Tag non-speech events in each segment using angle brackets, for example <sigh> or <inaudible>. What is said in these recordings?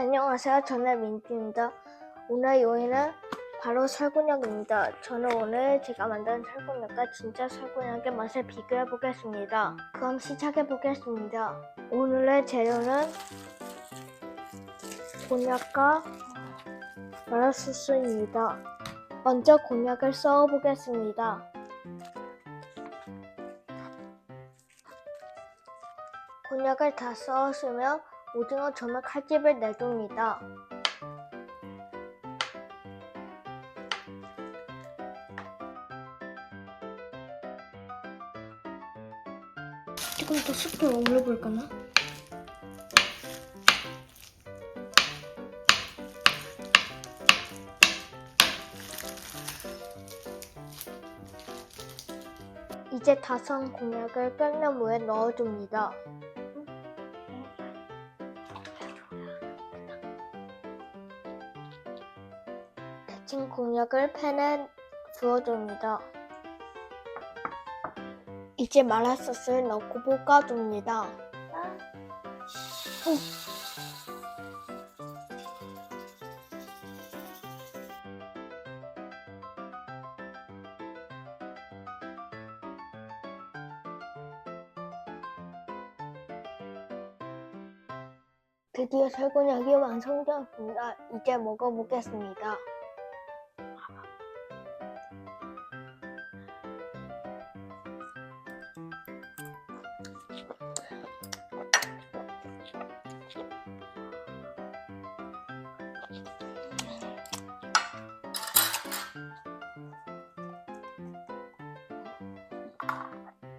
안녕하세요. 저는 민주입니다. 오늘 요리는 바로 설곤약입니다. 저는 오늘 제가 만든 설곤약과 진짜 설곤약의 맛을 비교해 보겠습니다. 그럼 시작해 보겠습니다. 오늘의 재료는 곤약과 마라소스입니다. 먼저 곤약을 썰어 보겠습니다. 곤약을 다 썰었으면 오징어 점을 칼집을 내줍니다. 조금 더 숯을 올려볼까나? 이제 다선 곤약을 끓는 물에 넣어줍니다. 데친 곤약을 팬에 부어줍니다. 이제 마라 소스를 넣고 볶아줍니다. 드디어 설곤약이 완성되었습니다. 이제 먹어보겠습니다.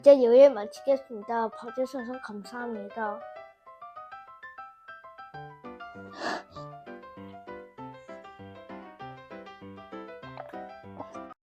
이제 요리 마치겠습니다. 봐주셔서 감사합니다. <laughs>